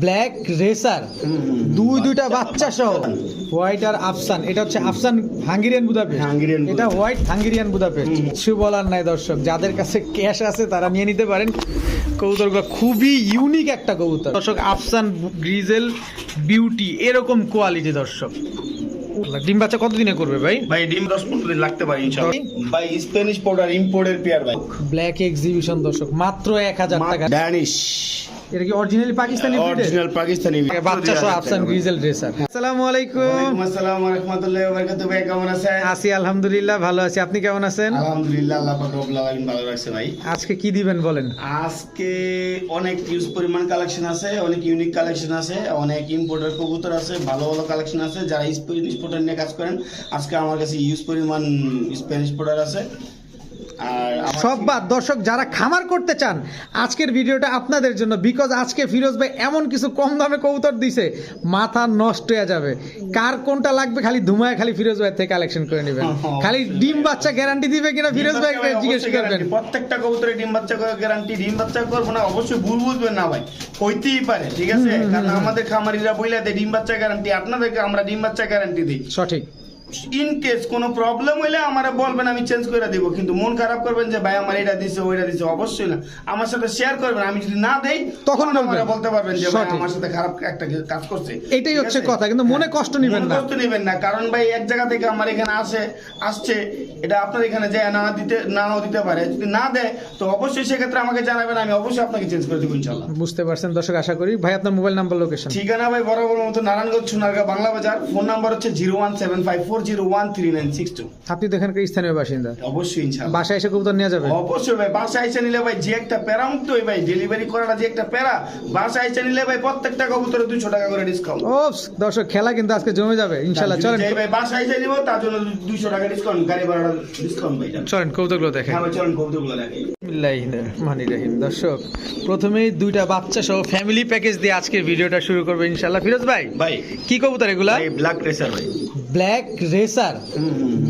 Black racer. দুই দুইটা বাচ্চা সহ। হোয়াইট আর আফসান। এটা হচ্ছে আফসান হাঙ্গেরিয়ান বুদাপেস্ট। হাঙ্গেরিয়ান এটা হোয়াইট হাঙ্গেরিয়ান বুদাপেস্ট। কিছু বলার নাই দর্শক। যাদের কাছে ক্যাশ আছে তারা নিয়ে নিতে পারেন। কবুতরগুলো খুবই ইউনিক একটা কবুতর। দর্শক আফসান গ্রিজেল বিউটি এরকম কোয়ালিটি দর্শক। ডিম বাচ্চা কতদিনে করবে ভাই? ভাই ডিম দশ পনেরো দিন লাগতে পারে ইনশাআল্লাহ। ভাই? স্প্যানিশ পাউডার ইম্পোর্টের পেয়ার ভাই। ব্ল্যাক এক্সিবিশন দর্শক মাত্র এক হাজার টাকা। ড্যানিশ এটা কি অরিজিনালি পাকিস্তানি অরিজিনাল পাকিস্তানি বাচ্চা সহ আফসান গ্রিজেল ড্রেসার। আসসালামু আলাইকুম। আসসালাম ওয়া রাহমাতুল্লাহি ওয়া বারাকাতুহু। ভাই কেমন আছেন? আছি আলহামদুলিল্লাহ ভালো আছি। আপনি কেমন আছেন? আলহামদুলিল্লাহ আল্লাহ পাক রব্বুল আলামিন ভালো রাখছে ভাই। আজকে কি দিবেন বলেন? আজকে অনেক ইউজ পরিমাণ কালেকশন আছে অনেক ইউনিক কালেকশন আছে অনেক ইম্পোর্টার কবুতর আছে ভালো ভালো কালেকশন আছে। যারা স্প্যানিশ পোটার নিয়ে কাজ করেন আজকে আমার কাছে ইউজ পরিমাণ স্প্যানিশ পোটার আছে। আর সব বাদ দর্শক যারা খামার করতে চান আজকের ভিডিওটা আপনাদের জন্য বিকজ আজকে ফিরোজ ভাই এমন কিছু কম দামে কবুতর দিছে মাথা নষ্ট হয়ে যাবে। কার কোনটা লাগবে খালি ধুমায় খালি ফিরোজ ভাই থেকে কালেকশন করে নেবেন। খালি ডিম বাচ্চা গ্যারান্টি দিবে কিনা ফিরোজ ভাই জিজ্ঞেস করবেন? প্রত্যেকটা কবুতরে ডিম বাচ্চা গ্যারান্টি ডিম বাচ্চা করব না অবশ্যই ভুল বুঝবেন না ভাই। হইতেই পারে ঠিক আছে? কারণ আমাদের খামারিরা দেয় ডিম বাচ্চা গ্যারান্টি আপনাদেরকে আমরা ডিম বাচ্চা গ্যারান্টি দিই। সঠিক। ইন কেস কোনো প্রবলেম হইলে আমারে বলবেন আমি চেঞ্জ করে দিব। কিন্তু মন খারাপ করবেন যে ভাই আমার এটা দিছে ওইটা দিছে। অবশ্যই না। আমার সাথে শেয়ার করবেন। আমি যদি না দেই তখন আমারে। বলতে পারবেন যে ভাই আমার সাথে খারাপ একটা কাজ করছে। এটাই হচ্ছে কথা, কিন্তু মনে কষ্ট নিবেন মনে না। কষ্ট নিবেন না। কারণ ভাই এক জায়গা থেকে আমার এখানে আসে আসছে এটা আপনার এখানে যায় না দিতে নাও দিতে পারে। যদি না দেয় তো অবশ্যই সেক্ষেত্রে আমাকে জানাবেন আমি অবশ্যই আপনাকে চেঞ্জ করে দেবো ইনশাল্লাহ বুঝতে পারছেন দর্শক আশা করি। ভাই আপনার মোবাইল নাম্বার লোকেশন ঠিকানা ভাই বরাবর মতো নারায়ণগঞ্জ সোনারগাঁ বাংলা বাজার ফোন নাম্বার হচ্ছে zero one seven five four zero one three nine six two. আপনি তো এখানকার স্থানীয় বাসিন্দা। অবশ্যই ইনশাল্লাহ। বাসায় এসে কবুতর নিয়ে যাবে? অবশ্যই ভাই বাসা আইসা নিলে ভাই যে একটা প্যারা মুক্ত হই ভাই ডেলিভারি করাটা যে একটা প্যারা বাসা আইসা নিলে ভাই প্রত্যেকটা কবুতরে দুশো টাকা করে ডিসকাউন্ট ও দর্শক খেলা কিন্তু আজকে জমে যাবে ইনশাল্লাহ। চলেন। ভাই বাসা আইসা নিব তার জন্য দুশো টাকা ডিসকাউন্ট গাড়ি ডিসকাউন্ট ভাই চলেন কবুতরগুলো দেখেন। হ্যাঁ চলুন কবুতরগুলো দেখি রহিম। দর্শক প্রথমেই দুইটা বাচ্চা সহ ফ্যামিলি প্যাকেজ দিয়ে আজকের ভিডিওটা শুরু করবে ইনশাল্লাহ ফিরোজ ভাই ভাই। কি কবুতর এগুলা? ব্ল্যাক রেসার ভাই। ব্ল্যাক রেসার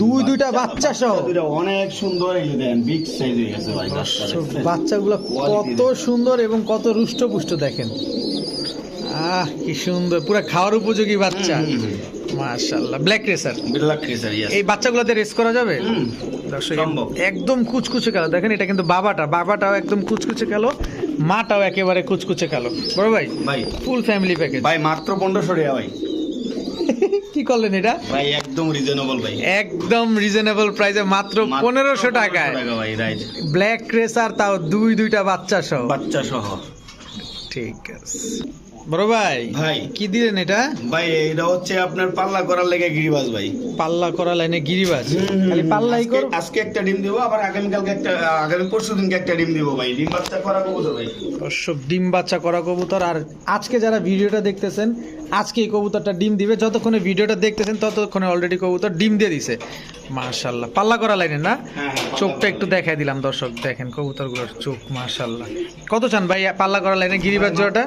দুই দুইটা বাচ্চা সহ। দুইটা অনেক সুন্দর এই দেন বিগ সাইজ হয়ে গেছে ভাই বাচ্চাগুলো কত সুন্দর এবং কত রুষ্ট পুষ্ট দেখেন। আহ কি সুন্দর। পুরো খাওয়ার উপযোগী বাচ্চা। মাশাআল্লাহ black racer black racer yes এই বাচ্চাগুলোতে রেস করা যাবে? দর্শক। একদম কুচকুচে কালো। দেখেন এটা কিন্তু বাবাটা। বাবাটাও একদম কুচকুচে কালো মাটাও একেবারে কুচকুচে কালো। বড় ভাই ভাই। ফুল ফ্যামিলি প্যাকেজ ভাই মাত্র পনেরোশো টাকা ভাই। কি করলেন এটা? ভাই একদম রিজনেবল ভাই। একদম রিজনেবল প্রাইসে মাত্র মাত্র পনেরোশো টাকায়। ভাই রাইট ব্ল্যাক রেসার তাও দুই দুইটা বাচ্চা সহ। বাচ্চা সহ। ঠিক আছে। বড় ভাই ভাই। কি দিলেন এটা? ভাই এটা হচ্ছে আপনার পাল্লা করার লেগে গিরিবাজ ভাই। পাল্লা করা লাইনে গিরিবাজ? খালি পাল্লাই কর। আজকে একটা ডিম দিব আবার আগামীকালকে একটা আগামী পরশু দিনকে একটা ডিম দিব ভাই। ডিম বাচ্চা করা কবুতর ভাই। দর্শক ডিম বাচ্চা করা কবুতর। আর আজকে যারা ভিডিওটা দেখতেছেন আজকে এই কবুতরটা ডিম দিবে। যতক্ষণে ভিডিওটা দেখতেছেন ততক্ষণে অলরেডি কবুতর ডিম দিয়ে দিছে। মাশাল্লাহ পাল্লা করা লাইনে না? হ্যাঁ হ্যাঁ চোখটা একটু দেখাই দিলাম দর্শক। দেখেন কবুতরগুলোর চোখ মাশাল্লাহ কত চান ভাই পাল্লা করা লাইনে গিরিবাজ জোড়াটা?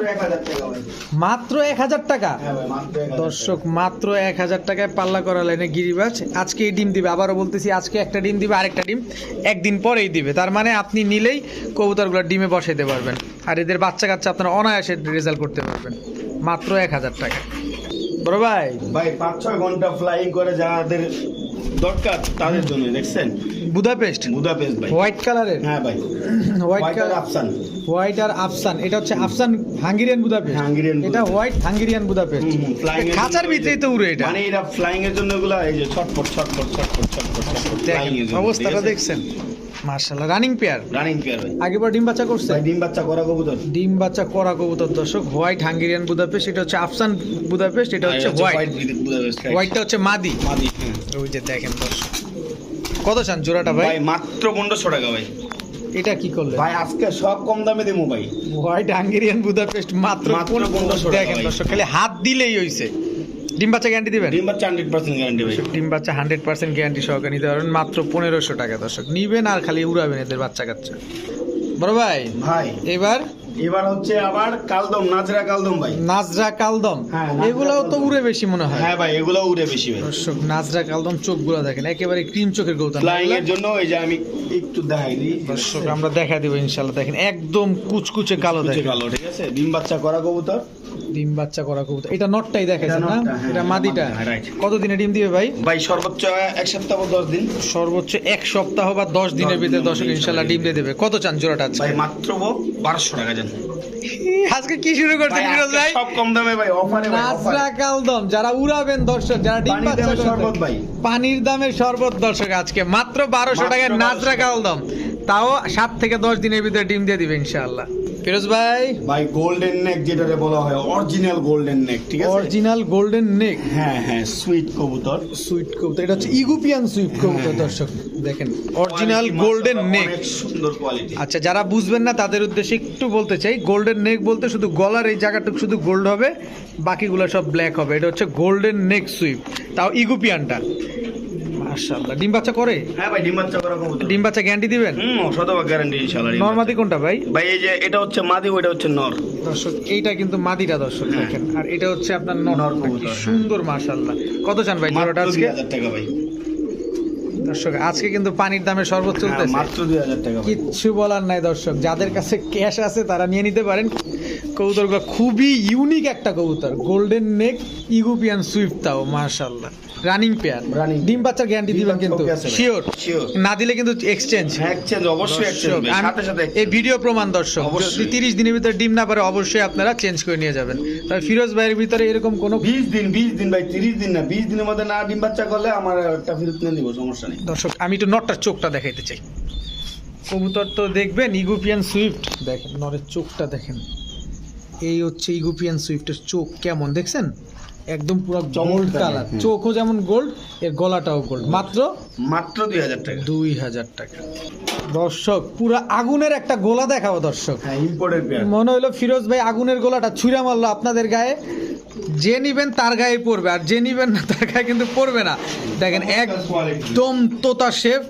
মাত্র 1000 টাকা ভাই। মাত্র এক হাজার টাকা? হ্যাঁ ভাই মাত্র 1000 দর্শক মাত্র এক হাজার টাকায় পাল্লা করা লাইনে গিরিবাজ। আজকে এই ডিম দিবে আবারও বলতেছি আজকে একটা ডিম দিবে আরেকটা ডিম একদিন পরেই দিবে। তার মানে আপনি নিলেই কবুতরগুলো ডিমে বসাইতে পারবেন। আর এদের বাচ্চা কাচ্চা আপনারা অনায়াসে রেজাল্ট করতে পারবেন। মাত্র এক হাজার টাকা। বড় ভাই। ভাই পাঁচ ছয় ঘণ্টা ফ্লাইং করে যাদের দরকার তাদের জন্য দেখছেন? বুদাপেস্ট। বুদাপেস্ট ভাই। হোয়াইট কালারের হ্যাঁ ভাই। হোয়াইট কালার আফসান হোয়াইট আর আফসান এটা হচ্ছে আফসান হাঙ্গেরিয়ান বুদাপেস্ট হাঙ্গেরিয়ান এটা হোয়াইট হাঙ্গেরিয়ান বুদাপেস্ট ফ্লাইং খাঁচার ভিতরেই তো উড়ে এটা। মানে এরা ফ্লাইং এর জন্য এগুলা এই যে ছটফট ছটফট ছটফট ছটফট ফ্লাইং এর অবস্থাটা দেখছেন। রানিং পেয়ার রানিং পেয়ার ভাই। ডিম বাচ্চা করছে? ডিম বাচ্চা করা কবুতর। ডিম বাচ্চা করা কবুতর দর্শক হোয়াইট হাঙ্গেরিয়ান বুদাপেস্ট এটা হচ্ছে আফসান বুদাপেস্ট এটা হচ্ছে হোয়াইট হোয়াইটটা হচ্ছে মাদি। মাদি হ্যাঁ। ওই যে দেখেন দর্শক। কত চান জোড়াটা ভাই? মাত্র পনেরোশো টাকা ভাই। এটা কি করলে ভাই আজকে সব কম দামে দেবো ভাই। হোয়াইট হাঙ্গেরিয়ান বুদাপেস্ট মাত্র মাত্র পনেরো- 1500 টাকা দেখেন দর্শক খালি হাত দিলেই হইছে। ডিম বাচ্চা গ্যারান্টি দিবেন? ডিম বাচ্চা হান্ড্রেড পার্সেন্ট গ্যারান্টি ভাই। ডিম বাচ্চা হান্ড্রেড পার্সেন্ট গ্যারান্টি সহকারে নিতে পারবেন মাত্র পনেরোশো টাকা দর্শক। নিবেন আর খালি উড়াবেন এদের বাচ্চা কাচ্চা। বড় ভাই ভাই। এবার এবার হচ্ছে আবার কালদম নাজরা কালদম ভাই। নাজরা কালদম? হ্যাঁ, এগুলাও তো উড়ে বেশি মনে হয়। হ্যাঁ ভাই এগুলো উড়ে বেশি ভাই। দর্শক নাজরা কালদম চোখগুলো দেখেন একেবারে ক্রিম চোখের গৌতম। ফ্লাইং এর জন্য এই যে আমি একটু দেখাই দিই। দর্শক আমরা দেখা দিব ইনশাল্লাহ দেখেন একদম কুচকুচে কালো দেখেন। কালো ঠিক আছে? ডিম বাচ্চা করা কবুতর। ডিম বাচ্চা করা কবুতর। এটা নটটাই দেখাইছেন না? হ্যাঁ, এটা মাদিটা। মাদিটা, কত দিনে ডিম দিবে ভাই? ভাই সর্বোচ্চ এক সপ্তাহ বা দশ দিন। সর্বোচ্চ এক সপ্তাহ বা দশ দিনের ভিতরে দর্শক ইনশাল্লাহ ডিম দিয়ে দেবে। কত চান জোড়াটা ভাই মাত্র বারোশো টাকা জান আজকে কি শুরু করছেন ফিরোজ ভাই? সব কম দামে ভাই অফারে নাজরা কালদম যারা উড়াবেন দর্শক যারা ডিম দামে শরবত ভাই। পানির দামে শরবত দর্শক আজকে মাত্র বারোশো টাকায় 1200 নাজরা কালদম তাও সাত থেকে দশ দিনের ভিতরে ডিম দিয়ে দিবে ইনশাআল্লাহ। ফিরোজ ভাই। ভাই গোল্ডেন নেক যেটারে বলা হয় অরিজিনাল গোল্ডেন নেক ঠিক আছে? অরিজিনাল গোল্ডেন নেক হ্যাঁ হ্যাঁ সুইট কবুতর। সুইট কবুতর এটা হচ্ছে ইগুপিয়ান সুইট কবুতর দর্শক দেখেন অরিজিনাল গোল্ডেন নেক সুন্দর কোয়ালিটি আচ্ছা যারা বুঝবেন না তাদের উদ্দেশ্যে একটু বলতে চাই গোল্ডেন নেক বলতে শুধু গলার এই জায়গাটুকু শুধু গোল্ড হবে বাকিগুলো সব ব্ল্যাক হবে। এটা হচ্ছে গোল্ডেন নেক সুইপ তাও ইগুপিয়ানটা মাশাআল্লাহ। ডিম বাচ্চা করে? হ্যাঁ ভাই ডিম বাচ্চা করা কবুতর ডিম বাচ্চা গ্যারান্টি দিবেন? হুম শতভাগ গ্যারান্টি ইনশাআল্লাহ কোনটা ভাই? ভাই এই যে এটা হচ্ছে মাদি ওইটা হচ্ছে নর। দর্শক এইটা কিন্তু মাদিটা দর্শক হ্যাঁ। দেখেন। আর এটা হচ্ছে আপনার নর। কবুতর, হ্যাঁ। সুন্দর মাশাআল্লাহ। কত চান ভাই জোড়াটা আজকে? দুই হাজার টাকা ভাই। দর্শক আজকে কিন্তু পানির দামে হ্যাঁ, চলতেছে মাত্র দুই হাজার টাকা ভাই। কিচ্ছু বলার নাই দর্শক। যাদের কাছে ক্যাশ আছে তারা নিয়ে নিতে পারেন। কবুতরগুলো খুবই ইউনিক একটা কবুতর। গোল্ডেন নেক ইগুপিয়ান সুইফট তাও মার্শাল্লাহ রানিং পেয়ার Running। ডিম বাচ্চার গ্যারান্টি দিবেন কিন্তু। শিওর না দিলে কিন্তু এক্সচেঞ্জ হ্যাঁ এক্সচেঞ্জ অবশ্যই এক্সচেঞ্জ সাথে সাথে এই ভিডিও প্রমাণ দর্শক। যদি তিরিশ দিনের ভিতরে ডিম না পারে অবশ্যই আপনারা চেঞ্জ করে নিয়ে যাবেন। তবে ফিরোজ ভাইয়ের ভিতরে এরকম কোনো বিশ দিন বিশ দিন ভাই তিরিশ দিন না। বিশ দিনের মধ্যে না ডিম বাচ্চা করলে আমার একটা ফেরত নিয়ে নিবো সমস্যা নেই। দর্শক আমি একটু নটটার চোখটা দেখাইতে চাই। কবুতর তো দেখবেন ইগুপিয়ান সুইফট দেখেন নরের চোখটা দেখেন। এই হচ্ছে ইগুপিয়ান সুইফটের চোখ কেমন দেখছেন? একদম পুরো গোল্ড কালার চোখও যেমন গোল্ড এর গলাটাও গোল্ড মাত্র? মাত্র দুই হাজার টাকা। দুই হাজার টাকা। দর্শক পুরো আগুনের একটা গোলা দেখাবো দর্শক। হ্যাঁ মনে হইল ফিরোজ ভাই আগুনের গোলাটা ছুঁড়ে মারলো আপনাদের গায়ে। যে নিবেন তার গায়ে পড়বে আর যে নিবেন না তার গায়ে কিন্তু পড়বে না। দেখেন একদম তোতা শেপ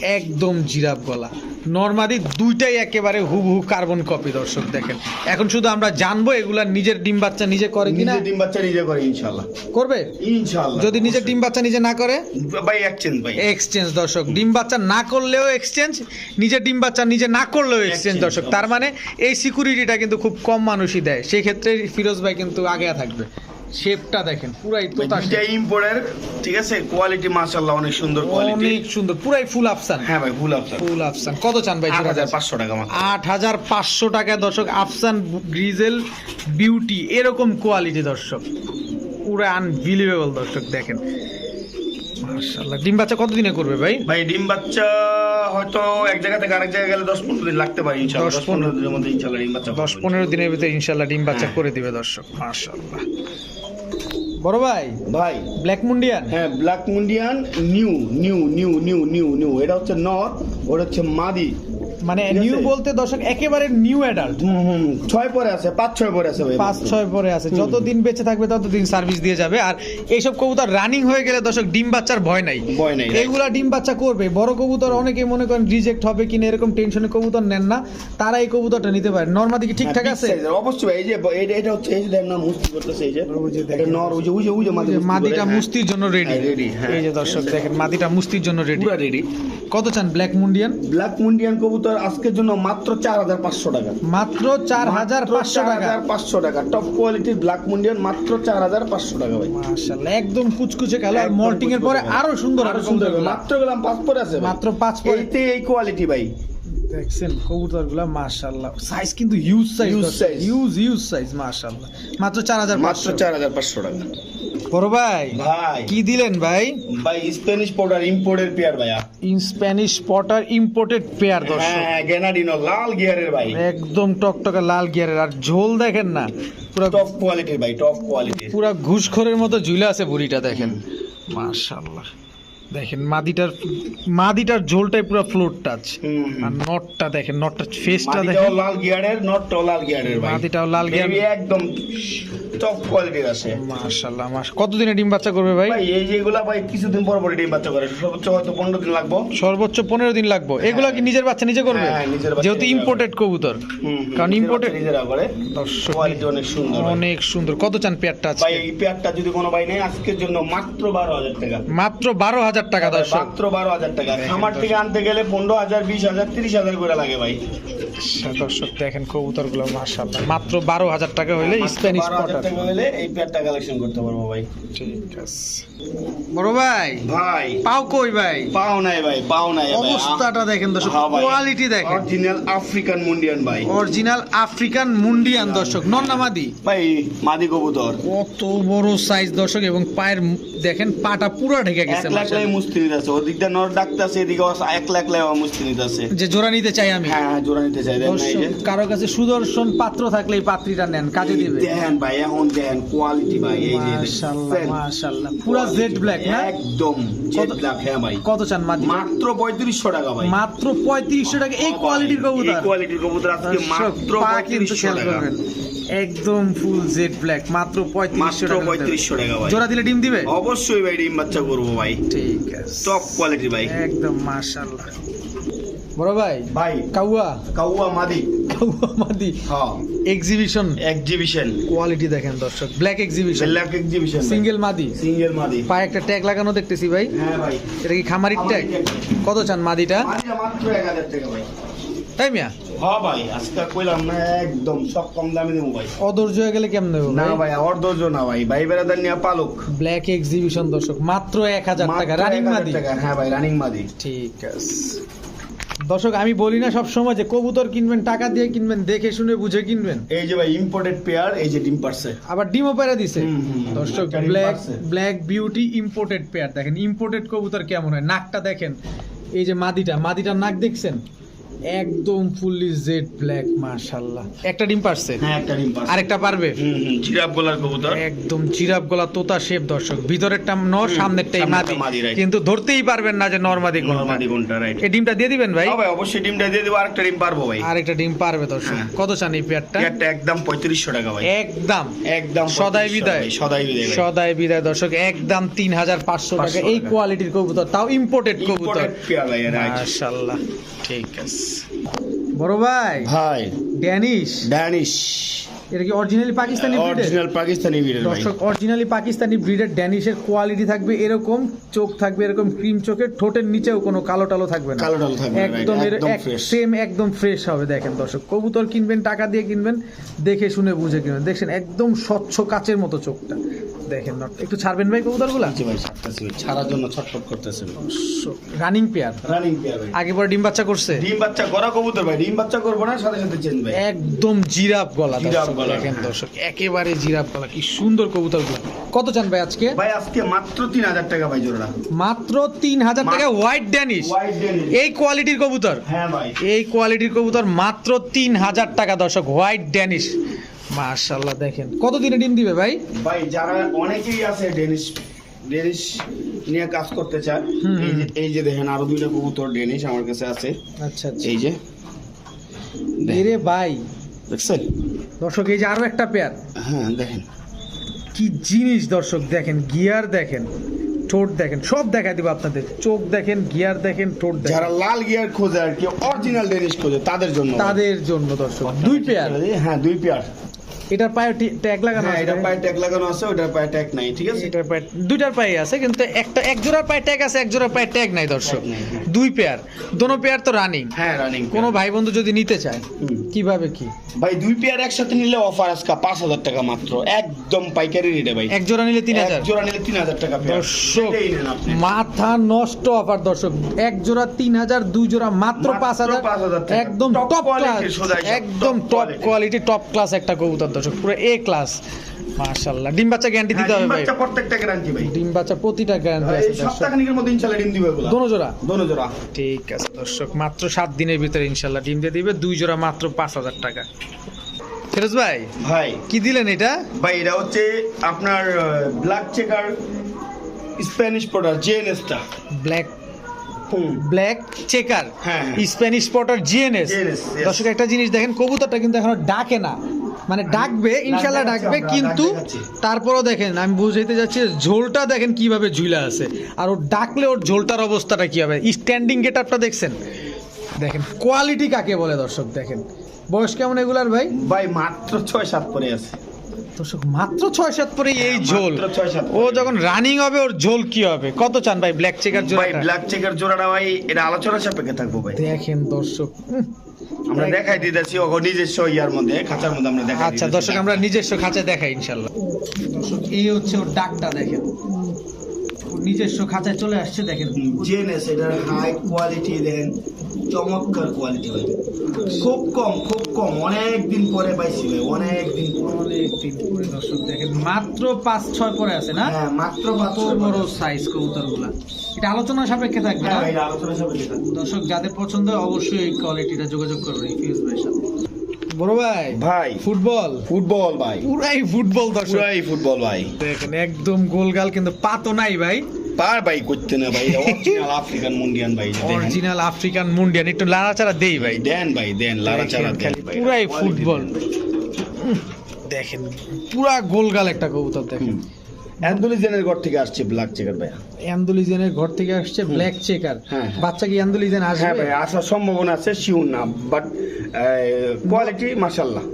একদম জিরাফ গলা। নর্মালি দুইটাই একেবারে হুবহু কার্বন কপি দর্শক দেখেন। এখন শুধু আমরা জানব এগুলা নিজের ডিম বাচ্চা নিজে করে কিনা? ডিম বাচ্চা নিজে করে ইনশাল্লাহ করবে? ইনশাল্লাহ যদি নিজের ডিম বাচ্চা নিজে না করে? ভাই এক্সচেঞ্জ ভাই। এক্সচেঞ্জ দর্শক। ডিম বাচ্চা না করলেও এক্সচেঞ্জ নিজের ডিম বাচ্চা নিজে না করলেও এক্সচেঞ্জ দর্শক। তার মানে এই সিকিউরিটিটা কিন্তু খুব কম মানুষই দেয়। সেই ক্ষেত্রে ফিরোজ ভাই কিন্তু আগে থাকবে। শেপটা দেখেন পুরাই তোতা দুইটা ইম্পোর্টের ঠিক আছে? কোয়ালিটি মাশাআল্লাহ অনেক সুন্দর কোয়ালিটি অনেক সুন্দর পুরাই ফুল আফসান হ্যাঁ ভাই ফুল আফসার ফুল আফসান কত চান ভাই আট জোড়াটা? হাজার পাঁচশো টাকা মাত্র। আট হাজার পাঁচশো টাকায় দর্শক আফসান গ্রিজেল বিউটি এরকম কোয়ালিটি দর্শক। পুরো আনবিলিভেবল দর্শক দেখেন। মার্শাল্লাহ ডিম বাচ্চা কতদিনে করবে ভাই? ভাই ডিম বাচ্চা হয়তো এক জায়গা থেকে আরেক জায়গায় গেলে দশ পনেরো দিন লাগতে পারে ইনশাল্লাহ। দশ পনেরো দিনের মধ্যে ইনশাল্লাহ ডিম বাচ্চা দশ পনেরো দিনের ভিতরে ইনশাল্লাহ ডিম বাচ্চা হ্যাঁ। করে দিবে দর্শক মার্শাল্লাহ বড় ভাই ভাই। ব্ল্যাক মুন্ডিয়ান হ্যাঁ black মুন্ডিয়ান new new new new new new এটা হচ্ছে নর ওটা হচ্ছে মাদি। মানে নিউ বলতে দর্শক একেবারে নিউ অ্যাডাল্ট ছয় পরে আছে পাঁচ ছয় পরে আছে ভাই। পাঁচ ছয় পরে আছে। যতদিন বেঁচে থাকবে ততদিন সার্ভিস দিয়ে যাবে। আর এইসব কবুতর রানিং হয়ে গেলে দর্শক ডিম বাচ্চার ভয় নাই। ভয় নেই এইগুলা ডিম বাচ্চা করবে। বড় কবুতর অনেকে মনে করেন রিজেক্ট হবে কিনা এরকম টেনশনে কবুতর নেন না। তারা এই কবুতরটা নিতে পারে। নর্মাদি কি ঠিকঠাক হ্যাঁ, আছে? অবশ্যই এই যে এটা হচ্ছে এই যে দেখ না মুস্তি করতেছে এই যে এটা দেখেন। নর ওই যে ওই যে ওই যে মাদি মাদিটা। মুস্তির জন্য রেডি হ্যাঁ, ready, হ্যাঁ। এই যে দর্শক দেখেন মাদিটা মুস্তির জন্য রেডি পুরা রেডি কত চান ব্ল্যাক মুন্ডিয়ান ব্ল্যাক মুন্ডিয়ান কবুতর আজকের জন্য মাত্র চার হাজার পাঁচশো টাকা। মাত্র চার হাজার পাঁচশো টাকা। পাঁচশো টাকা। টপ কোয়ালিটির ব্ল্যাক মুন্ডিয়ান মাত্র চার হাজার পাঁচশো টাকা ভাই। মাশাআল্লাহ একদম কুচকুচে কালো আর মল্টিং এর পরে আরও সুন্দর আরও সুন্দর মাত্র গেলাম পাঁচ পরে আছে মাত্র পাঁচ পরে। এই কোয়ালিটি ভাই। দেখছেন কবুতরগুলা মাশাআল্লাহ। সাইজ কিন্তু huge size Huge size। Huge huge size মাশাআল্লাহ। মাত্র চার হাজার মাত্র চার হাজার পাঁচশো টাকা। বড় ভাই ভাই। কি দিলেন ভাই? ভাই স্প্যানিশ পাউডার ইম্পোর্টের পেয়ার ভাইয়া। In Spanish pouter imported pair দর্শক। হ্যাঁ গ্যানাডিনো লাল গিয়ারের ভাই। একদম টকটকা লাল গিয়ারের আর ঝোল দেখেন না পুরো টপ কোয়ালিটির ভাই টপ কোয়ালিটির পুরো ঘুষখোরের মতো ঝুলে আছে বুড়িটা দেখেন। মাশাআল্লাহ। দেখেন মাদিটার মাদিটার ঝোলটাই পুরো ফ্লোর টাচ। আর নটটা দেখেন নটটা ফেসটা দেখেন। লাল গিয়ারের নটটাও লাল গিয়ারের ভাই। মাদিটাও লাল গিয়ার একদম টপ কোয়ালিটির আছে। মাশাআল্লাহ মাস কতদিনে ডিম বাচ্চা করবে ভাই? ভাই এই যেগুলা ভাই কিছুদিন পর পরে ডিম বাচ্চা করে। সর্বোচ্চ হয়তো পনেরো দিন লাগবো। সর্বোচ্চ পনেরো দিন লাগবে। এগুলো কি নিজের বাচ্চা নিজে করবে? হ্যাঁ, নিজের বাচ্চা যেহেতু ইম্পোর্টেড কবুতর। কারণ imported- নিজেরা করে দর্শক কোয়ালিটি অনেক সুন্দর অনেক সুন্দর। কত চান পেয়ারটা আছে ভাই এই পেয়ারটা যদি কোনো ভাই নেই আজকের জন্য মাত্র বারো হাজার টাকা। মাত্র বারো হাজার টাকা দর্শক। মাত্র বারো হাজার টাকা। খামার থেকে আনতে গেলে পনেরো হাজার বিশ হাজার তিরিশ হাজার করে লাগে ভাই। আচ্ছা, দর্শক দেখেন কবুতরগুলো মাশাআল্লাহ। মাত্র বারো হাজার টাকা মাত্র স্প্যানিশ 12,000 পটার টাকা হলে এই পেয়ারটা কালেকশন করতে পারব ভাই। ঠিক আছে। বড় ভাই ভাই। পাও কই ভাই? পাও নাই ভাই পাও নাই ভাই। অবস্থাটা দেখেন দর্শক কোয়ালিটি দেখেন। অরিজিনাল আফ্রিকান মুন্ডিয়ান ভাই। অরিজিনাল আফ্রিকান মুন্ডিয়ান দর্শক নন্নামাদি ভাই মাদি কবুতর। কত বড় সাইজ দর্শক এবং পায়ের দেখেন পাটা পুরো ঢেকে গেছে লাখ লাই মাশাআল্লাহ। মুস্তিনিত আছে। ওদিকটা নর ডাকতে আছে এদিকে আবার এক লাখ লাই মুস্তিনিত আছে যে জোড়া নিতে চাই আমি। হ্যাঁ হ্যাঁ জোড়া নিতে চাই। দেন কারও কাছে সুদর্শন পাত্র থাকলে এই পাত্রীটা নেন কাজে দিবে। দেখেন ভাই এখন দেখেন কোয়ালিটি ভাই এই যে মাশাআল্লাহ মাশাআল্লাহ পুরো জেড ব্ল্যাক না? একদম জেড কত- ব্ল্যাক হ্যাঁ ভাই। কত চান মাত্র পঁয়ত্রিশশো টাকা ভাই। মাত্র পঁয়ত্রিশশো টাকা এই কোয়ালিটির এই কোয়ালিটির কবুতর আজকে মাত্র পা কিন্তু পঁয়ত্রিশশো খেয়াল টাকা। করবেন। একদম ফুল জেড ব্ল্যাক মাত্র পঁয়ত্রিশশো টাকা পঁয়ত্রিশশো টাকা ভাই। জোড়া দিলে ডিম দিবে? অবশ্যই ভাই ডিম বাচ্চা করব ভাই। ঠিক আছে। টপ কোয়ালিটি ভাই। একদম মাশাআল্লাহ। বড় ভাই ভাই কাউয়া। কাউয়া মাদি। কাউয়া মাদি। হ্যাঁ। এক্সিবিশন এক্সিবিশন কোয়ালিটি দেখেন দর্শক black exhibition black exhibition single মাদি। সিঙ্গেল মাদি। পায়ে একটা ট্যাগ লাগানো দেখতেছি ভাই। হ্যাঁ ভাই। এটা কি খামারির ট্যাগ কত চান মাদিটা? মাদিটা মাত্র এক হাজার টাকা ভাই। তাই মিয়া? হ্যাঁ ভাই আজকে কইলাম না একদম সব কম দামে দেবো ভাই। অধৈর্য হয়ে গেলে কেমন নেব না ভাই? না ভাই ভাই বেড়াদার নিয়ে পালক। ব্ল্যাক এক্সিবিশন দর্শক মাত্র এক হাজার টাকা রানিং মাদি হ্যাঁ ভাই রানিং মাদি ঠিক আছে। দর্শক আমি বলি না সব সময় যে কবুতর কিনবেন টাকা দিয়ে কিনবেন দেখে শুনে বুঝে কিনবেন। এই যে ভাই ইম্পোর্টেড পেয়ার এই যে ডিম পারছে। আবার ডিমও পেরে দিছে। দর্শক black black beauty imported pair দেখেন ইম্পোর্টেড কবুতর কেমন হয়? নাকটা দেখেন এই যে মাদিটা মাদিটার নাক দেখছেন? একদম ফুললি জেড ব্ল্যাক মাশাল্লাহ একটা ডিম পারছে? হ্যাঁ একটা ডিম পারছে। আরেকটা পারবে? হুম হুম জিরাফ গলার কবুতর। একদম জিরাফ গলা তোতা শেপ দর্শক। ভিতরেরটা নর সামনেরটাই সামনেরটা মাদি. কিন্তু ধরতেই পারবেন না যে নরমাদি কোনটা। নরমাদি কোনটা রাইট এই ডিমটা দিয়ে দিবেন ভাই? ভাই অবশ্যই ডিমটা দিয়ে দেবো আরেকটা ডিম পারব ভাই। আরেকটা ডিম পারবে দর্শক। হ্যাঁ। কত চান এই পেয়ারটা? পেয়ারটা একদম পঁয়ত্রিশশো টাকা ভাই। একদম। একদম সদাই বিদায়। সদাই বিদায় সদাই বিদায় দর্শক। একদম তিন হাজার পাঁচশো টাকা। এই কোয়ালিটির কবুতর তাও ইম্পোর্টেড কবুতর। Imported পেয়ার ভাই মাশাআল্লাহ। ঠিক আছে। বড় ভাই? ভাই। ড্যানিশ? ড্যানিশ। এটা কি অরিজিনালি পাকিস্তানি অরিজিনাল পাকিস্তানি ভাই। দর্শক অরিজিনালি পাকিস্তানি ব্রিডের ড্যানিশের কোয়ালিটি থাকবে এরকম চোখ থাকবে এরকম ক্রিম চোখের ঠোঁটের নিচেও কোনো কালো টালো থাকবে না। কালো টালো থাকবে একদম। সেম একদম ফ্রেশ হবে দেখেন দর্শক। কবুতর কিনবেন টাকা দিয়ে কিনবেন দেখে শুনে বুঝে কিনবেন। দেখছেন একদম স্বচ্ছ কাচের মতো চোখটা। দেখেন একটু ছাড়বেন ভাই কবুতরগুলা? জি ভাই ছাড়তেছি ছাড়ার জন্য ছটফট করতেছে রানিং পেয়ার রানিং পেয়ার ভাই। আগে পরে ডিম বাচ্চা করছে? ডিম বাচ্চা করা কবুতর ভাই। ডিম বাচ্চা করব না সাথে সাথে চেঞ্জ ভাই। একদম জিরাফ গলা জিরাফ গলা, দেখেন হ্যাঁ। দর্শক একেবারে জিরাফ গলা কি সুন্দর কবুতর কত চান ভাই আজকে? ভাই আজকে মাত্র তিন হাজার টাকা ভাই জোড়া। মাত্র তিন হাজার টাকা হোয়াইট ড্যানিশ এই কোয়ালিটির কবুতর? হ্যাঁ ভাই। এই কোয়ালিটির কবুতর মাত্র তিন হাজার টাকা দর্শক হোয়াইট ড্যানিশ মাশাল্লাহ দেখেন। কত দিনে ডিম দিবে ভাই? ভাই যারা অনেকেই আছে ডেনিশ ডেনিশ নিয়ে কাজ করতে চায় হুম, এই যে হুম। এই যে দেখেন আরও দুইটা কবুতর ডেনিশ আমার কাছে আছে। আচ্ছা আচ্ছা। এই যে। এরে ভাই দেখছেন? দর্শক এই যে আরও একটা পেয়ার হ্যাঁ দেখেন। কি জিনিস দর্শক দেখেন গিয়ার দেখেন ঠোঁট দেখেন সব দেখা দিব আপনাদের। চোখ দেখেন গিয়ার দেখেন ঠোঁট যারা দেখেন লাল গিয়ার খোঁজে আর কি অরিজিনাল ডেনিশ খোঁজে তাদের জন্য। তাদের জন্য দর্শক দুই পেয়ার হ্যাঁ দুই পেয়ার এটার পায়ে ট্যাগ লাগানো আছে এটা পায়ে ট্যাগ লাগানো আছে ওটার পায়ে ট্যাগ নাই ঠিক আছে? এটার পায়ে দুইটার পায়ে আছে কিন্তু একটা এক জোড়ার পায়ে ট্যাগ আছে এক জোড়ার পায়ে ট্যাগ নাই দর্শক। হ্যাঁ। দুই পেয়ার দোনো পেয়ার তো রানিং হ্যাঁ রানিং কোনো ভাই বন্ধু যদি নিতে চায় কীভাবে কি? ভাই দুই পেয়ার একসাথে নিলে অফার আজকে পাঁচ হাজার টাকা মাত্র। একদম পাইকারি রেটে ভাই। এক জোড়া নিলে তিন হাজার। এক জোড়া নিলে তিন হাজার টাকা দর্শক মাথা নষ্ট অফার দর্শক। এক জোড়া তিন হাজার দুই জোড়া মাত্র পাঁচ হাজার। 5,000 একদম টপ ক্লাস একদম টপ কোয়ালিটি টপ ক্লাস একটা কবুতর দর্শক পুরো এ ক্লাস মাশাল্লাহ ডিম বাচ্চা গ্যারান্টি দিতে হবে ডিম ভাই। বাচ্চা প্রত্যেকটা গ্যারান্টি ভাই। ডিম বাচ্চা প্রতিটা গ্যারান্টি আছে সপ্তাহখানিকের মধ্যে ইনশাআল্লাহ ডিম দিবে এগুলা। দোনো জোড়া? দোনো জোড়া। ঠিক আছে দর্শক মাত্র সাত দিনের ভিতরে ইনশাল্লাহ ডিম দিয়ে দিবে। দুই জোড়া মাত্র পাঁচ হাজার টাকা। ফিরোজ ভাই ভাই। কি দিলেন এটা? ভাই এটা হচ্ছে আপনার ব্ল্যাক চেকার স্প্যানিশ পোটার জেএনএসটা ব্ল্যাক ব্ল্যাক চেকার হ্যাঁ, হ্যাঁ। স্প্যানিশ স্পটার জিএনএস. দর্শক একটা জিনিস দেখেন কবুতরটা কিন্তু এখনও ডাকে না। মানে ডাকবে ইনশাল্লাহ ডাকবে কিন্তু তারপরও দেখেন আমি বুঝাইতে যাচ্ছি ঝোলটা দেখেন কীভাবে ঝুলা আছে। আর ওর ডাকলে ওর ঝোলটার অবস্থাটা কি হবে? স্ট্যান্ডিং গেট আপটা দেখছেন? দেখেন কোয়ালিটি কাকে বলে দর্শক দেখেন। বয়স কেমন এগুলার ভাই? ভাই মাত্র ছয় সাত পরে আছে। দর্শক মাত্র ছয় সাত পরে এই ঝোল। হ্যাঁ, সাত ও যখন রানিং হবে ওর ঝোল কি হবে? কত চান ভাই ব্ল্যাক চেকার ভাই ব্ল্যাক চেকার জোড়াটা ভাই এটা আলোচনা সাপেক্ষে থাকব ভাই। দেখেন দর্শক আমরা দেখাই দিতেছি ও নিজস্ব ইয়ার মধ্যে খাঁচার মধ্যে আমরা দেখাই আচ্ছা দর্শক আমরা নিজস্ব খাঁচা দেখাই ইনশাল্লাহ। দর্শক এই হচ্ছে ওর ডাকটা দেখেন। নিজস্ব খাঁচায় চলে আসছে দেখেন। জেনেস এটার হাই কোয়ালিটি দেন চমৎকার কোয়ালিটি ভাই খুব কম খুব কম অনেক দিন পরে পাইছি ভাই অনেক দিন পরে। অনেক দিন পরে দর্শক দেখেন মাত্র পাঁচ ছয় পরে আছে না? হ্যাঁ মাত্র কত মাত্র বড় সাইজ কবুতরগুলা এটা আলোচনা সাপেক্ষে থাকবে না? হ্যাঁ এটা আলোচনা সাপেক্ষে। দর্শক যাদের পছন্দ অবশ্যই এই কোয়ালিটিটা যোগাযোগ করবে ফিউজ ভাইয়ের সাথে। বড় ভাই। ভাই। ফুটবল। ফুটবল ভাই। পুরাই ফুটবল দর্শক। পুরাই ফুটবল ভাই। দেখেন একদম গোলগাল কিন্তু পাতো নাই ভাই। পার ভাই করতে না ভাই। অরিজিনাল আফ্রিকান মুন্ডিয়ান ভাই অরিজিনাল আফ্রিকান মুন্ডিয়ান একটু লাড়াচাড়া দেই ভাই। দেন ভাই দেন লাড়াচাড়া দেন পুরাই ফুটবল। দেখেন পুরা গোলগাল একটা কবুতর দেখেন। অ্যান্ডোলিজেনের ঘর থেকে আসছে ব্ল্যাক চেকার ভাই অ্যান্ডুলিজেনের ঘর থেকে আসছে ব্ল্যাক চেকার হ্যাঁ। বাচ্চা কি অ্যান্ডুলিজেন হ্যাঁ আসবে ভাই আসার সম্ভাবনা আছে শিওর না বাট কোয়ালিটি মাশাআল্লাহ।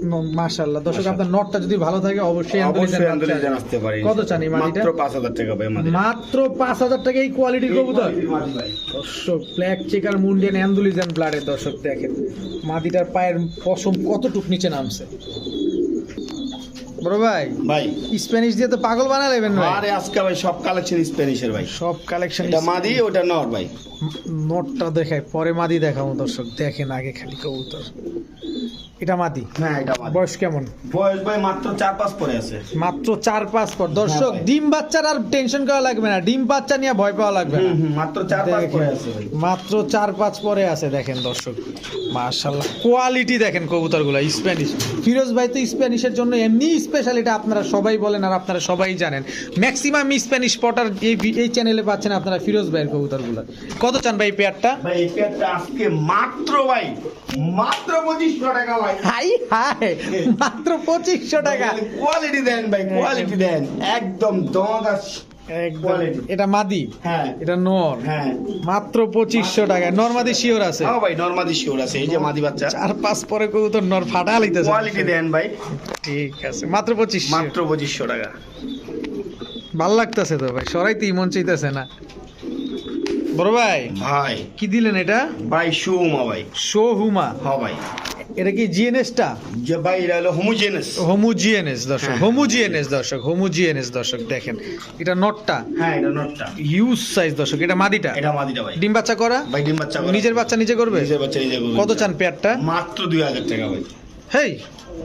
মাশাআল্লাহ। দর্শক আপনার নটটা যদি ভালো থাকে অবশ্যই অবশ্যই অ্যান্ডোলিজেন আসতে পারে কত চান মাটিটা? মাত্র পাঁচ হাজার টাকা ভাই আমাদের মাত্র পাঁচ হাজার টাকা এই কোয়ালিটির কবুতর। দর্শক ব্ল্যাক চেকার মুন্ডিয়ান অ্যান্ডুলিজেন ব্লাডের দর্শক দেখেন। মাদিটার পায়ের পশম কতটুক নিচে নামছে? বড় ভাই ভাই। স্প্যানিশ দিয়ে তো পাগল বানালেবেন ভাই। আরে আজকে ভাই সব কালেকশন স্প্যানিশের ভাই। সব কালেকশন এটা মাদি ওটা নর ভাই। নটটা দেখায় পরে মাদি দেখাবো দর্শক দেখেন আগে খালি কবুতর। এটা মাদি হ্যাঁ এটা মাদি বয়স কেমন? বয়স ভাই মাত্র চার পাঁচ পরে আছে। মাত্র চার পাঁচ পর। দর্শক হ্যাঁ ডিম বাচ্চার আর টেনশন করা লাগবে না। ডিম বাচ্চা নিয়ে ভয় পাওয়া লাগবে না। মাত্র চার পাঁচ পরে আছে মাত্র চার পাঁচ পরে আছে দেখেন দর্শক। মার্শাল্লাহ কোয়ালিটি দেখেন কবুতরগুলো স্প্যানিশ ফিরোজ ভাই তো স্প্যানিশের জন্য এমনি স্পেশাল এটা আপনারা সবাই বলেন আর আপনারা সবাই জানেন। ম্যাক্সিমাম স্প্যানিশ পটার এই এই চ্যানেলে পাচ্ছেন আপনারা ফিরোজ ভাইয়ের কবুতরগুলো। কত চান ভাই পেয়ারটা ভাই এই প্যাডটা আজকে মাত্র ভাই মাত্র পঁচিশশো টাকা ভাই। হাই হাই মাত্র পঁচিশশো টাকা। কোয়ালিটি দেন ভাই কোয়ালিটি দেন। একদম এটা মাদি। হ্যাঁ। এটা নর। হ্যাঁ। মাত্র পঁচিশশো টাকা। নর্মাদি শিওর আছে। হ্যাঁ ভাই নর্মাদি শিওর আছে। এই যে মাদি বাচ্চা। চার পাঁচ পরে কবুতর নর ফাটা লিতেছে কোয়ালিটি দেন ভাই। ঠিক আছে। মাত্র পঁচিশ মাত্র পঁচিশশো টাকা। ভালো লাগতেছে তো ভাই। সরাইতেই মন চাইতেছে না। বড় ভাই ভাই। কি দিলেন এটা? ভাই সুমা ভাই। শো হুমা হ ভাই। এটা কি জিএনএসটা যে ভাই এটা হলো হোমোজেনাস হোমু জিএনএস দর্শক হ্যাঁ, হোমু হ্যাঁ, দর্শক হোমু জিএনএস দর্শক দেখেন। এটা নটটা হ্যাঁ এটা নটটা হিউজ সাইজ দর্শক এটা মাদিটা? এটা মাদিটা ভাই। ডিম বাচ্চা করা? ভাই ডিম বাচ্চা করে। নিজের বাচ্চা নিজে করবে? নিজের বাচ্চা নিজে করবে। কত চান পেয়ারটা মাত্র দুই হাজার টাকা ভাই। হেই।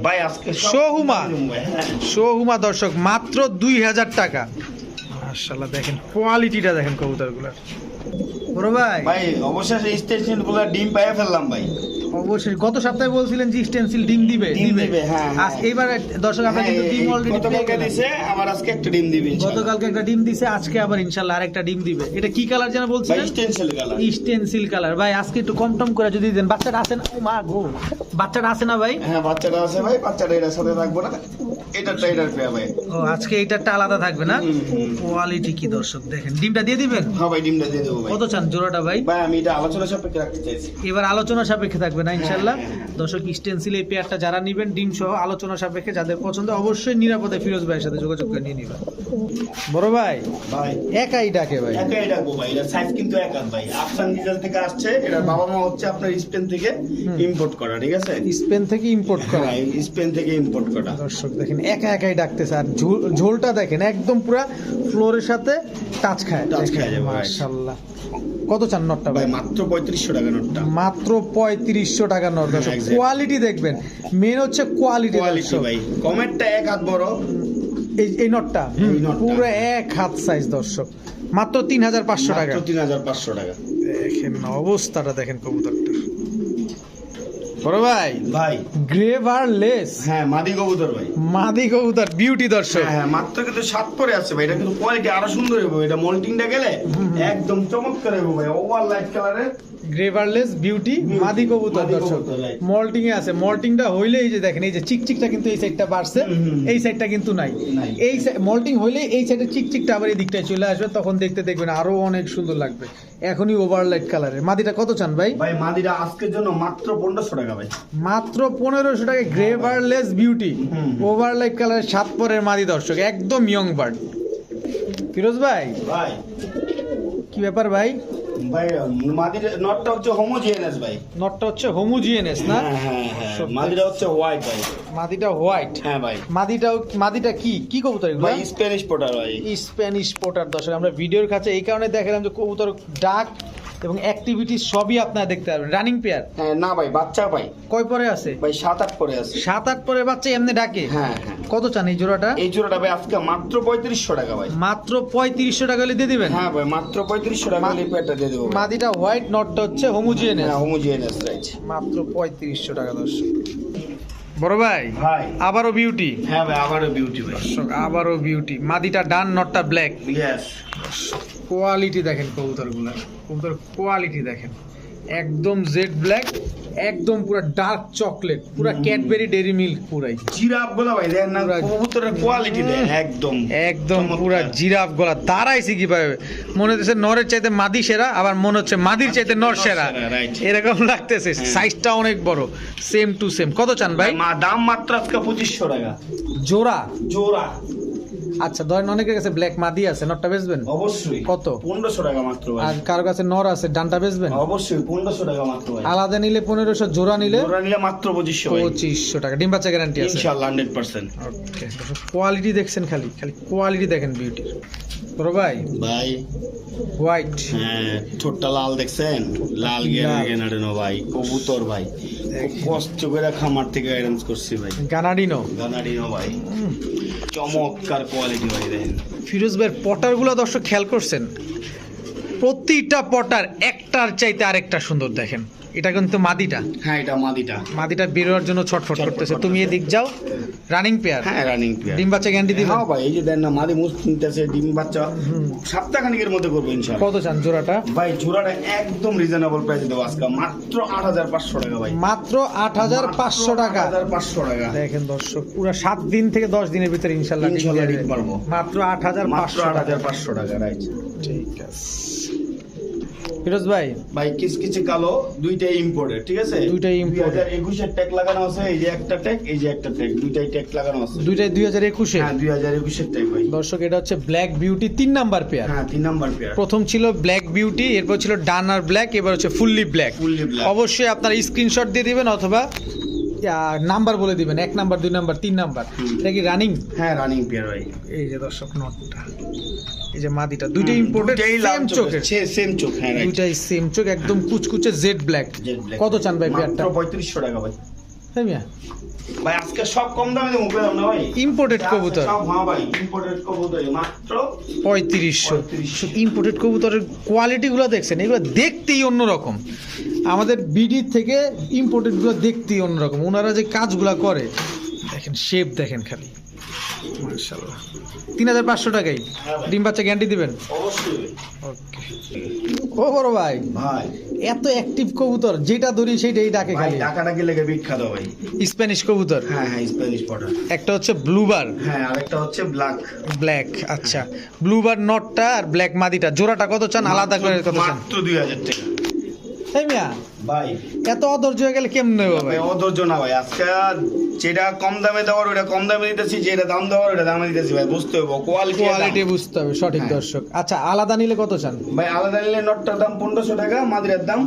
ভাই আজকে সোহুমা। হ্যাঁ। শো হুমা দর্শক মাত্র দুই হাজার টাকা। মার্শাল্লাহ দেখেন কোয়ালিটিটা দেখেন কবুতরগুলোর। বড় ভাই। ভাই অবশেষে স্টেশনগুলো ডিম পাইয়া ফেললাম ভাই। অবশ্যই। গত সপ্তাহে বলছিলেন যে স্টেনসিল ডিম দিবে ডিম দিবে, হ্যাঁ, আজ হ্যাঁ। এইবার দর্শক কিন্তু হ্যাঁ, ডিম অলরেডি গতকালকে দিছে আবার আজকে একটা ডিম দিবে গতকালকে একটা ডিম দিছে আজকে আবার ইনশাল্লাহ আরেকটা ডিম দিবে। এটা কি কালার যেন বলছিলেন? স্টেনশিয়াল কালার স্টেনসিল কালার ভাই আজকে একটু কম টম করে যদি দেন। বাচ্চাটা আছে না? ও মা গো। বাচ্চাটা আছে না ভাই? হ্যাঁ বাচ্চাটা আছে ভাই বাচ্চাটা এটার সাথে রাখব না। পেয়া ভাই। ও আজকে এইটারটা আলাদা থাকবে না। কোয়ালিটি কি দর্শক দেখেন। ডিমটা দিয়ে দিবেন? হ্যাঁ ভাই ডিমটা দিয়ে দেবো ভাই। কত চান জোড়াটা ভাই? ভাই আমি এটা আলোচনা সাপেক্ষে রাখতে চাইছি। এবার আলোচনা সাপেক্ষে থাকবে। না ইনশাল্লাহ হ্যাঁ, দর্শক স্টেনসিল এই পেয়ারটা যারা নিবেন ডিম সহ আলোচনা সাপেক্ষে যাদের পছন্দ অবশ্যই নিরাপদে ফিরোজ ভাইয়ের সাথে যোগাযোগ করে নিয়ে নিবেন। বড় ভাই ভাই। একাই ডাকে ভাই। একাই ডাকবো ভাই এটা সাইজ কিন্তু এক ভাই। আফসান ডিজেল থেকে আসছে এটা বাবা মা হচ্ছে আপনার স্পেন থেকে ইম্পোর্ট করা ঠিক আছে? স্পেন থেকে ইম্পোর্ট করা। হ্যাঁ স্পেন থেকে ইম্পোর্ট করা। দর্শক দেখেন একা একাই ডাকতেছে। আর ঝোল- ঝোলটা দেখেন একদম পুরা ফ্লোরের সাথে টাচ খায় টাচ খায় মাশাআল্লাহ। কত চান নটটা ভাই মাত্র পঁয়ত্রিশশো টাকা নটটা। মাত্র পঁয়ত্রিশশো টাকা নট দর্শক। কোয়ালিটি দেখবেন। মেন হচ্ছে কোয়ালিটি কোয়ালিটি ভাই। কমেন্টটা এক হাত বড়। এই এই নটটা পুরো এক হাত সাইজ দর্শক। মাত্র তিন হাজার পাঁচশো টাকা। তিন হাজার পাঁচশো টাকা। দেখেন অবস্থাটা দেখেন কবুতরটা বড় ভাই। ভাই। গ্রেভার লেস হ্যাঁ মাদি কবুতর ভাই। মাদি কবুতর বিউটি দর্শক। হ্যাঁ হ্যাঁ মাত্র কিন্তু সাত পরে আছে ভাই। এটা কিন্তু কোয়ালিটি আরও সুন্দর হবে এটা মল্টিংটা গেলে একদম চমৎকার হবে ভাই। ওভার লাইট কালারের গ্রেভারলেস বিউটি মাদি কবুতর দর্শক। মল্টিং এ আছে। মল্টিংটা হইলে এই যে দেখেন এই যে চিকচিকটা কিন্তু এই সাইডটা বাড়ছে। এই সাইডটা কিন্তু নাই। এই মল্টিং হইলে এই সাইডে চিকচিকটা আবার এই দিকটায় চলে আসবে তখন দেখতে দেখবেন আরও অনেক সুন্দর লাগবে। এখনই ওভারলাইট কালারের মাদিটা কত চান ভাই? ভাই মাদিরা আজকের জন্য মাত্র পনেরোশো টাকা ভাই। মাত্র পনেরোশো টাকা গ্রেভারলেস বিউটি। ওভারলাইট কালারের সাত পরের মাদি দর্শক একদম ইয়ং বার্ড ফিরোজ ভাই? ভাই। কি ব্যাপার ভাই? ভাই মাদির নটটা হচ্ছে ভাই। নটটা হচ্ছে না? হ্যাঁ হ্যাঁ হ্যাঁ হচ্ছে হোয়াইট ভাই। মাদিটা হোয়াইট হ্যাঁ ভাই। মাদিটাও মাদিটা কি? কি কবুতর এগুলো? ভাই স্প্যানিশ পোটার ভাই। স্প্যানিশ পোটার দর্শক আমরা ভিডিওর কাছে এই কারণে দেখালাম যে কবুতর ডাক এবং অ্যাক্টিভিটি সবই আপনারা দেখতে পারবেন। রানিং পেয়ার হ্যাঁ না ভাই বাচ্চা ভাই। কয় পরে আছে? ভাই সাত আট পরে আছে। সাত আট পরে বাচ্চা এমনি ডাকে? হ্যাঁ হ্যাঁ। কত চান এই জোড়াটা? এই জোড়াটা ভাই আজকে মাত্র পঁয়ত্রিশশো টাকা ভাই। মাত্র পঁয়ত্রিশশো টাকা হলে দিয়ে দিবেন? হ্যাঁ ভাই মাত্র পঁয়ত্রিশশো টাকা হলে পেয়ারটা দিয়ে দেবো মাদিটা হোয়াইট নটটা হচ্ছে হোমোজিনিয়াস হ্যাঁ হোমোজিনিয়াস রাইট মাত্র পঁয়ত্রিশশো টাকা দর্শক। বড় ভাই ভাই। আবারও বিউটি হ্যাঁ ভাই আবারও বিউটি ভাই। আবারও বিউটি মাদিটা ডান নটটা ব্ল্যাক ইয়েস কোয়ালিটি দেখেন কবুতরগুলো। কবুতর কোয়ালিটি দেখেন। একদম জেড ব্ল্যাক একদম পুরো ডার্ক চকলেট পুরো ক্যাডবেরি ডেরি মিল্ক পুরাই। জিরাফগুলো ভাই দেখেন না কবুতরের কোয়ালিটি দেখেন একদম। একদম। পুরা জিরাফ গলা দাঁড়াইছে কীভাবে মনে হচ্ছে নরের চাইতে মাদি সেরা আবার মনে হচ্ছে মাদির চাইতে নর সেরা। এরকম লাগতেছে। হ্যাঁ। সাইজটা অনেক বড়। সেম টু সেম কত চান ভাই মা দাম মাত্র আজকে পঁচিশশো টাকা। জোড়া? জোড়া। আচ্ছা ধরেন অনেকের কাছে ব্ল্যাক মাদি আছে নটটা বেচবেন? অবশ্যই। কত? পনেরোশো টাকা মাত্র আর কারও কাছে নর আছে ডানটা বেচবেন? অবশ্যই পনেরোশো টাকা মাত্র আলাদা নিলে পনেরোশো জোড়া নিলে জোড়া নিলে মাত্র পঁচিশশো পঁচিশশো টাকা। ডিম বাচ্চা গ্যারান্টি আছে? ইনশাল্লাহ হান্ড্রেড পার্সেন্ট ওকে কোয়ালিটি দেখছেন খালি খালি কোয়ালিটি দেখেন বিউটির বড় ভাই? ভাই। হোয়াইট হ্যাঁ ঠোঁটটা লাল দেখছেন? লাল গেনা লাল। গেনারে নো ভাই কবুতর ভাই। কষ্ট করে খামার থেকে অ্যারেঞ্জ করছি ভাই। গানাডিনো গানারি নো ভাই। চমৎকার কোয়ালিটি ভাই দেখেন। ফিরোজ ভাইয়ের পটারগুলো দর্শক খেয়াল করছেন? প্রতিটা পটার একটার চাইতে আরেকটা সুন্দর দেখেন। এটা কিন্তু মাদিটা। হ্যাঁ এটা মাদিটা। মাদিটা বেরোয়ার জন্য ছটফট করতেছে। তুমি এদিক যাও। রানিং পেয়ার হ্যাঁ রানিং প্লেয়ার ডিম বাচ্চা গ্যারান্টি দিবেন হ্যাঁ ভাই এই যে দেন না মাদি মুস কিনতেছে ডিম বাচ্চা। সপ্তাহখানিকের মধ্যে করব ইনশাল্লাহ। কত চান জোড়াটা? ভাই জোড়াটা একদম রিজনেবল প্রাইসে দেবো আজকে। মাত্র আট হাজার পাঁচশো টাকা ভাই। মাত্র আট হাজার পাঁচশো টাকা। হাজার পাঁচশো টাকা। দেখেন দর্শক পুরো সাত দিন থেকে দশ দিনের ভিতরে ইনশাল্লাহ ডিম পারব। মাত্র আট হাজার মাত্র পাঁচশো আট টাকা হাজার পাঁচশো টাকা রাইট ঠিক আছে। ফিরোজ ভাই। ভাই কিচকিচে কালো দুইটাই ইম্পোর্টেড ঠিক আছে? দুইটাই imported। একুশের ট্যাগ লাগানো আছে এই যে একটা ট্যাগ এই যে একটা ট্যাগ দুইটাই ট্যাগ লাগানো আছে। দুইটাই দুই হাজার একুশে? হ্যাঁ দুই হাজার একুশের ট্যাগ ভাই। দর্শক এটা হচ্ছে ব্ল্যাক বিউটি তিন নাম্বার পেয়ার হ্যাঁ তিন নাম্বার পেয়ার প্রথম ছিল ব্ল্যাক বিউটি এরপর ছিল ডানার ব্ল্যাক এবার হচ্ছে ফুললি ব্ল্যাক ফুললি ব্ল্যাক অবশ্যই আপনার স্ক্রিনশট দিয়ে দিবেন অথবা নাম্বার বলে দিবেন এক নাম্বার দুই নাম্বার তিন নাম্বার। এটা কি রানিং হ্যাঁ রানিং পেয়ার ভাই এই যে দর্শক নটটা এই যে মাদিটা দুইটাই ইম্পোর্টেড সেম চোখের। সেম চোখ হ্যাঁ দুইটাই সেম চোখ একদম কুচকুচে জেড ব্ল্যাক কত চান ভাই পেয়ারটা মাত্র পঁয়ত্রিশশো টাকা ভাই। হ্যাঁ মিয়া ভাই আজকে সব কম দামে দেবো পেলাম না ভাই। ইম্পোর্টেড কবুতর। সব হ্যাঁ ভাই ইম্পোর্টেড কবুতর মাত্র পঁয়ত্রিশশো। 3500 ইম্পোর্টেড কবুতরের কোয়ালিটিগুলো দেখছেন এগুলো দেখতেই অন্যরকম। আমাদের বিডি থেকে ইম্পোর্টেডগুলো দেখতেই অন্যরকম। ওনারা যে কাজগুলো করে দেখেন শেপ দেখেন খালি। মার্শাল্লাহ তিন হাজার পাঁচশো টাকাই। ডিম বাচ্চা গ্যারান্টি দিবেন? ওকে। ও বড় ভাই। ভাই। এত অ্যাক্টিভ কবুতর যেটা ধরি সেইটাই ডাকে খালি। টাকাটাকে লেগে বিখ্যাত ভাই। স্প্যানিশ কবুতর? হ্যাঁ হ্যাঁ স্প্যানিশ পটার একটা হচ্ছে ব্লুবার হ্যাঁ আরেকটা হচ্ছে ব্ল্যাক ব্ল্যাক আচ্ছা। ব্লুবার নটটা আর ব্ল্যাক মাদিটা। জোড়াটা কত চান? আলাদা করে কত চান? মাত্র দুই হাজার টাকা। এই মিয়া? ভাই। এত অধৈর্য হয়ে গেলে কেমনে ভাই? অধৈর্য না ভাই। আজকে যেটা কম দামে দেওয়ার ওটা কম দামে দিতেছি যেটা দাম দেওয়ার ওটা দামে দিতেছি ভাই। বুঝতে হবে কোয়ালিটি কোয়ালিটি বুঝতে হবে সঠিক হ্যাঁ। দর্শক। আচ্ছা আলাদা নিলে কত চান? ভাই আলাদা নিলে নটটার দাম পনেরোশো টাকা মাদিরের দাম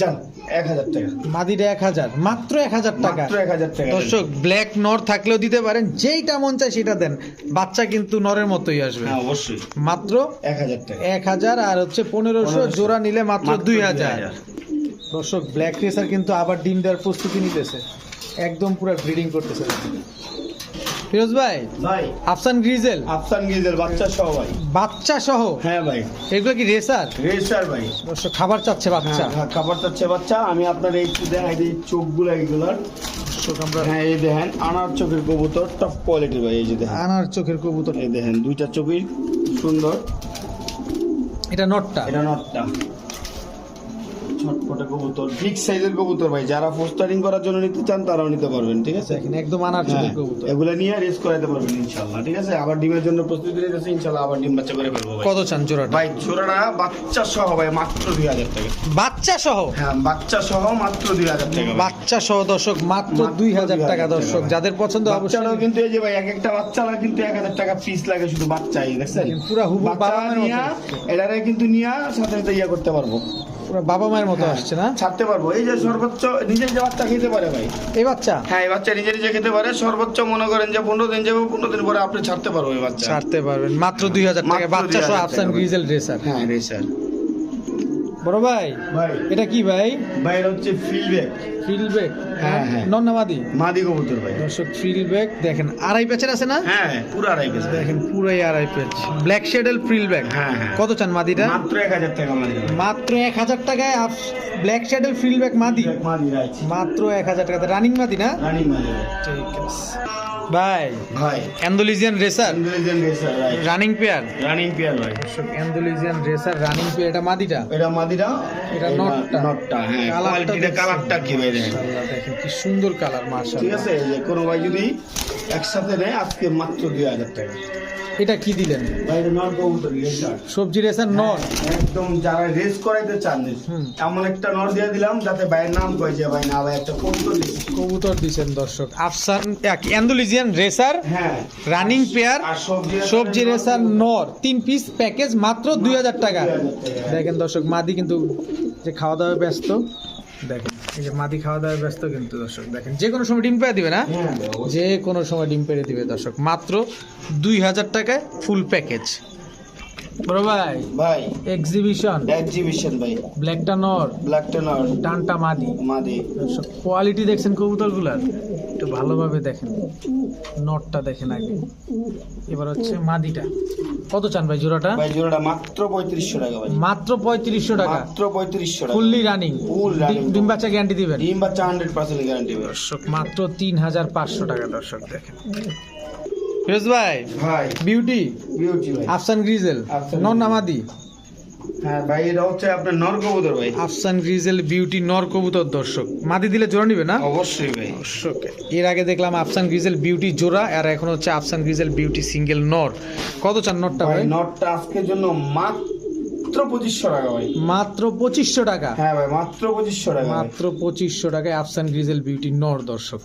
যান এক হাজার টাকা। মাদিটা এক হাজার মাত্র এক হাজার টাকা। মাত্র এক হাজার টাকা। দর্শক ব্ল্যাক নর থাকলেও দিতে পারেন যেইটা মন চায় সেটা দেন। বাচ্চা কিন্তু নরের মতোই আসবে। হ্যাঁ অবশ্যই। মাত্র এক হাজার টাকা। এক হাজার আর হচ্ছে পনেরোশো জোড়া নিলে মাত্র মাত্র দুই হাজার। দর্শক ব্ল্যাক রেসার কিন্তু আবার ডিম দেওয়ার প্রস্তুতি নিতেছে। একদম পুরো ব্রিডিং করতেছে। ফিরোজ ভাই? ভাই। আফসান গ্রিজেল? আফসান গিজেল বাচ্চা সহ ভাই। বাচ্চা সহ হ্যাঁ ভাই। এগুলো কি রেসার? রেসার ভাই। দর্শক খাবার চাচ্ছে বাচ্চা। হ্যাঁ, হ্যাঁ, খাবার চাচ্ছে বাচ্চা। আমি আপনার এই দেখাই দিই চোখগুলো এইগুলার হ্যাঁ এই দেখেন আনার চোখের কবুতর টপ কোয়ালিটি ভাই এই যে দেখেন। আনার চোখের কবুতর। এই দেখেন দুইটা চোখই সুন্দর। এটা নটটা? এটা নটটা। ছটপটে কবুতর। বিগ সাইজের কবুতর ভাই যারা পোস্টারিং করার জন্য নিতে চান তারাও নিতে পারবেন ঠিক আছে? দেখেন একদম আনার হ্যাঁ, কবুতর। এগুলা নিয়ে রেস করাতে পারবেন ইনশাআল্লাহ ঠিক আছে? আবার ডিমের জন্য প্রস্তুতি নিতেছে ইনশাআল্লাহ আবার ডিম বাচ্চা করে ফেলব ভাই। কত চান জোড়াটা ভাই বাচ্চা সহ ভাই মাত্র দুই হাজার টাকা। বাচ্চা সহ হ্যাঁ বাচ্চা সহ মাত্র দুই হাজার টাকা বাচ্চা সহ দর্শক মাত্র মাত্র দুই হাজার 2,000 টাকা দর্শক যাদের পছন্দ অবশ্যই কিন্তু এই যে ভাই এক একটা বাচ্চারা কিন্তু এক হাজার টাকা পিস লাগে শুধু বাচ্চাই দেখছেন? পুরা বাচ্চা বাবা নিয়া এটারে কিন্তু নিয়া সাথে সাথে ইয়া করতে পারব। পুরো বাবা মায়ের মতো হ্যাঁ, আসছে না? ছাড়তে পারব। এই যে সর্বোচ্চ নিজে যে বাচ্চা খেতে পারে ভাই। এই বাচ্চা? হ্যাঁ এই বাচ্চা নিজে নিজে খেতে পারে। সর্বোচ্চ মনে করেন যে পনেরো দিন যাবে পনেরো দিন পরে আপনি ছাড়তে পারব এই বাচ্চা। ছাড়তে পারবেন। মাত্র দুই হাজার টাকা। বাচ্চা সহ আফসান। গ্রিজেল রেসার হ্যাঁ রে স্যার বড় ভাই? ভাই। এটা কি ভাই? ভাই এটা হচ্ছে ফিলব্যাক ফিল্ডব্যাক হ্যাঁ, হ্যাঁ। নন্নামাদি মাদি? কবুতর ভাই। দর্শক ফিল্ডব্যাক দেখেন আড়াই প্যাচের আছে না? হ্যাঁ পুরো আড়াই পিস দেখেন পুরাই আড়াই প্যাচ ব্ল্যাক শেডেল ফিল্ডব্যাক হ্যাঁ হ্যাঁ। কত চান মাদিটা? মাত্র এক হাজার টাকা মাদি। মাত্র এক হাজার টাকায় ব্ল্যাক শেডেল ফিল্ডব্যাক মাদি। মাদি মাত্র এক হাজার টাকাতে রানিং মাদি না? রানিং মাদি। ঠিক আছে। ভাই ভাই। Andalusian racer intelligent racer running pair running pair ভাই। অ্যান্ডোলিজিয়ান রেসার রানিং পেয়ার এটা মাদিটা? এটা মাদিরা এটা নটটা। নটটা হ্যাঁ কোয়ালিটিটা কালারটা কি ভাই মাশাআল্লাহ, দেখেন কি সুন্দর কালার ঠিক আছে এই যে কোনো ভাই যদি একসাথে নেয় আজকে মাত্র দুই হাজার টাকা। এটা কি দিলেন? নট সবজি রেসার নর একদম যারা রেস করাইতে চান এমন একটা নট দিয়ে দিলাম যাতে ভাইয়ের নাম কয় যে ভাই না ভাই একটা কবুতর কবুতর দিছেন দর্শক। আফসান অ্যান্ডোলিজিয়ান রেসার হ্যাঁ। রানিং পেয়ার সবজি রেসার নর তিন পিস প্যাকেজ মাত্র দুই হাজার টাকা। 2000 টাকা। দেখেন দর্শক মাদি কিন্তু যে খাওয়া দাওয়া ব্যস্ত দেখেন এই যে মাদি খাওয়া দাওয়া ব্যস্ত কিন্তু দর্শক দেখেন যে কোনো সময় ডিম পেয়ে দিবে না? হ্যাঁ। যে কোনো সময় ডিম পেড়ে দিবে দর্শক। মাত্র দুই হাজার টাকায় ফুল প্যাকেজ বড় ভাই ভাই। এক্সিবিশন এক্সিবিশন ভাই। ব্ল্যাকটা নর ব্ল্যাক টেনর ডানটা মাদি মাদি কোয়ালিটি দেখছেন কবুতরগুলার? একটু ভালোভাবে দেখেন। নটটা দেখেন আগে। এবার হচ্ছে মাদিটা। কত চান ভাই জোড়াটা? ভাই জোড়াটা মাত্র পঁয়ত্রিশশো টাকা ভাই। মাত্র পঁয়ত্রিশশো টাকা। মাত্র পঁয়ত্রিশশো টাকা। Fully running Full running। ডিম বাচ্চা গ্যারান্টি দিবেন? ডিম বাচ্চা হান্ড্রেড পার্সেন্ট গ্যারান্টি ভাই। দর্শক মাত্র তিন হাজার পাঁচশো টাকা দর্শক দেখেন। ফিরোজ ভাই ভাই। বিউটি বিউটি ভাই। আফসান গ্রিজেল আফসান নর নামাদি। হ্যাঁ ভাই এটা হচ্ছে আপনার নর কবুতর ভাই। আফসান গ্রিজেল বিউটি নর কবুতর দর্শক। মাদি দিলে জোড়া নিবে না? অবশ্যই ভাই। দর্শক এর আগে দেখলাম আফসান গ্রিজেল বিউটি জোড়া আর এখন হচ্ছে আফসান গ্রিজেল বিউটি সিঙ্গেল নর। কত চান নরটা ভাই ভাই? নটটা আজকের জন্য মাত্র পঁচিশশো টাকা ভাই। মাত্র পঁচিশশো টাকা? হ্যাঁ ভাই মাত্র পঁচিশশো টাকা মাত্র পঁচিশশো টাকায় আফসান গ্রিজেল বিউটি নর দর্শক।